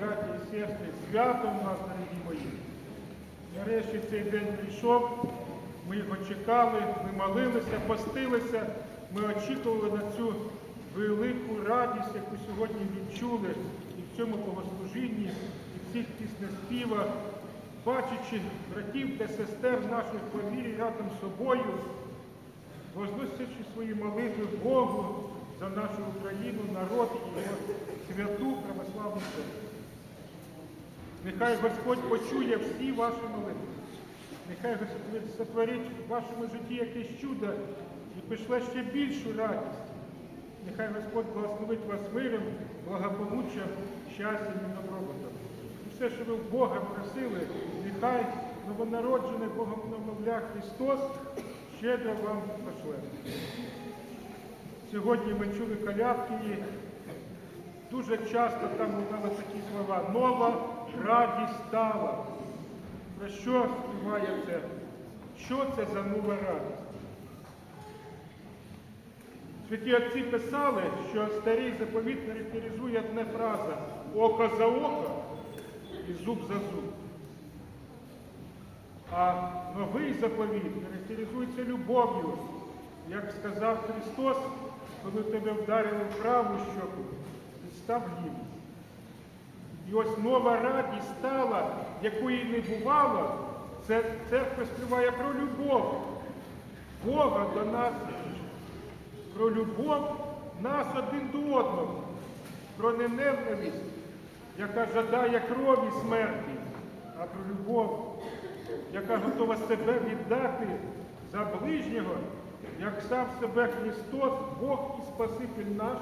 Браті і сестри, святом нас, дорогі мої. Нарешті цей день прийшов, ми його чекали, ми молилися, постилися, ми очікували на цю велику радість, яку сьогодні відчули і в цьому богослужінні, і в цих піснеспівах, бачачи братів та сестер наших по вірі рядом з собою, возносячи свої молитви Богу за нашу Україну, народ і його святу православну церкву. Нехай Господь почує всі ваші молитви. Нехай Господь сотворить в вашому житті якесь чудо і пішле ще більшу радість. Нехай Господь благословить вас миром, благополуччям, щастям і добробутом. І все, що ви в Бога просили, нехай новонароджений Богом намовля Христос щедро вам пошле. Сьогодні ми чули колядки і дуже часто там лунали такі слова. Нова радість стала. Про що співає це? Що це за нова радість? Святі отці писали, що старий заповіт характеризує одна фраза око за око і зуб за зуб. А новий заповіт характеризується любов'ю, як сказав Христос, коли тебе вдарили в праву щоку, став ліву. І ось нова радість стала, якої не бувало, це церква співає про любов. Бога до нас, про любов нас один до одного, про ненависть, яка жадає крові смерті, а про любов, яка готова себе віддати за ближнього, як сам себе Христос, Бог і Спаситель наш,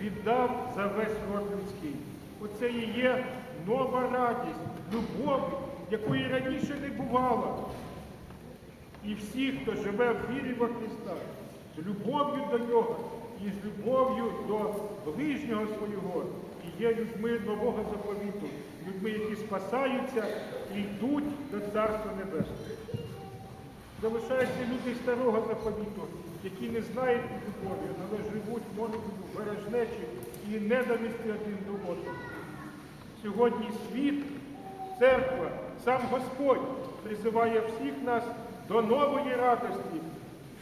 віддав за весь род людський. Оце і є нова радість, любов, якої раніше не бувало. І всі, хто живе в вірі во Христа, з любов'ю до Нього і з любов'ю до ближнього свого, і є людьми нового заповіту, людьми, які спасаються і йдуть до Царства Небесного. Залишаються люди старого заповіту, які не знають любові, але живуть, може бути, в бережнечі і ненависті один до одного. Сьогодні світ, церква, сам Господь призиває всіх нас до нової радості,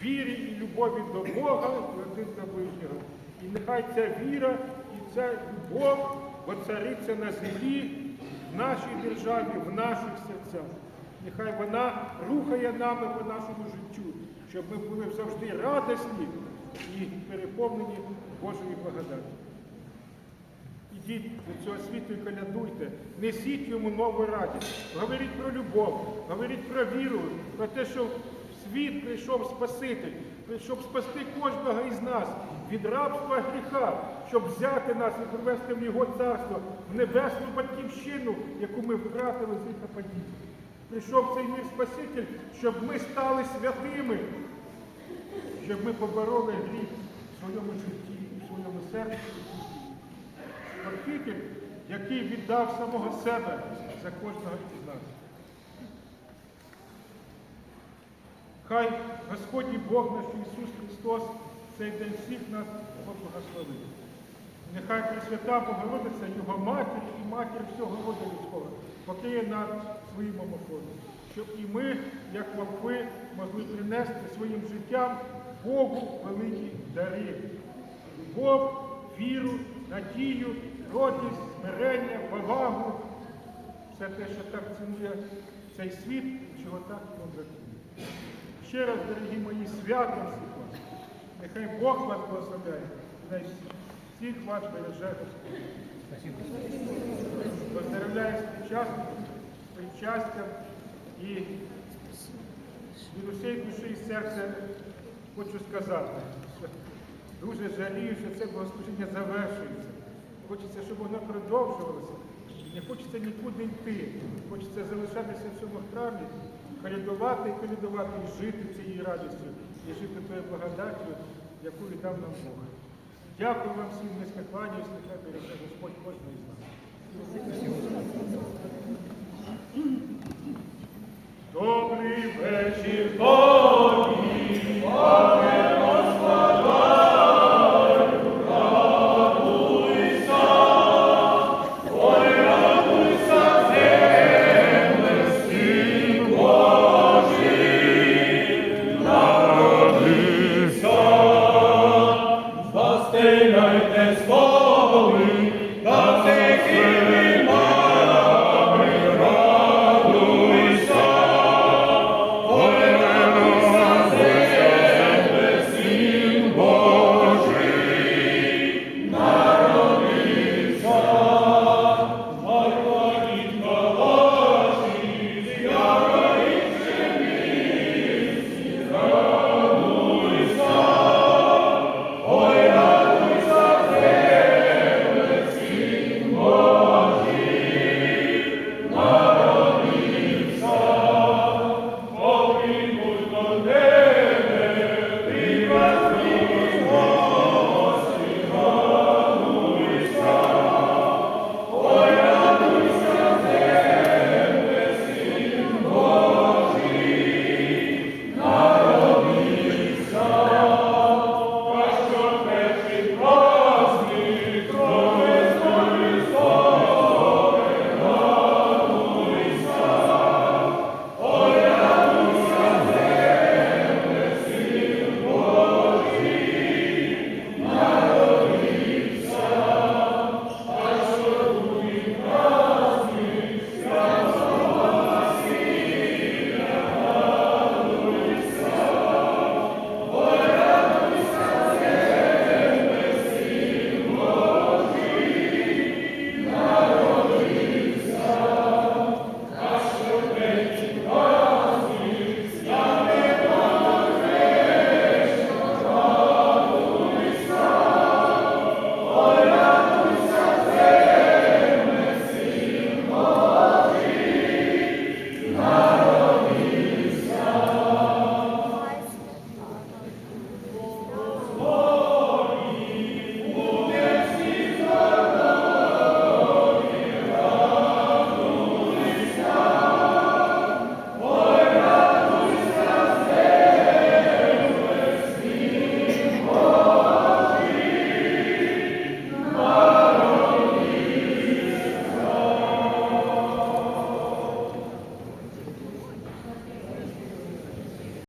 вірі і любові до Бога і один до ближнього. І нехай ця віра і ця любов воцариться на землі, в нашій державі, в наших серцях. Нехай вона рухає нами по нашому життю, щоб ми були завжди радісні і переповнені Божою благодаттю. Ідіть до цього світу і колядуйте, несіть йому нову радість, говоріть про любов, говоріть про віру, про те, що світ прийшов Спаситель, щоб спасти кожного із нас від рабства гріха, щоб взяти нас і привести в Його царство, в небесну батьківщину, яку ми втратили з їх падіння. Прийшов цей мир Спаситель, щоб ми стали святими, щоб ми побороли гріх в своєму житті, в своєму серці. Спаситель, який віддав самого себе за кожного із нас. Хай Господній Бог наш Ісус Христос цей день всіх нас поблагословить. Нехай Пресвята Богородиця, Його матір і матір всього роду людського покриє нас своїм омофоном, щоб і ми, як вовки, могли принести своїм життям Богу великі дари. Любов, віру, надію, родність, смирення, повагу. Все те, що так цінує цей світ, чого так бракує. Ще раз, дорогі мої, святом вас. Нехай Бог вас благословляє. Всіх вас береже Господь. Причастям, і від усієї душі і серця хочу сказати, що дуже жалію, що це богослужіння завершується. Хочеться, щоб воно продовжувалося. Не хочеться нікуди йти. Хочеться залишатися в цьому храмі, колядувати і колядувати, і жити цією радістю, і жити тою благодаттю, яку віддав нам Бог. Дякую вам всім, низько кланяюсь, нехай Господь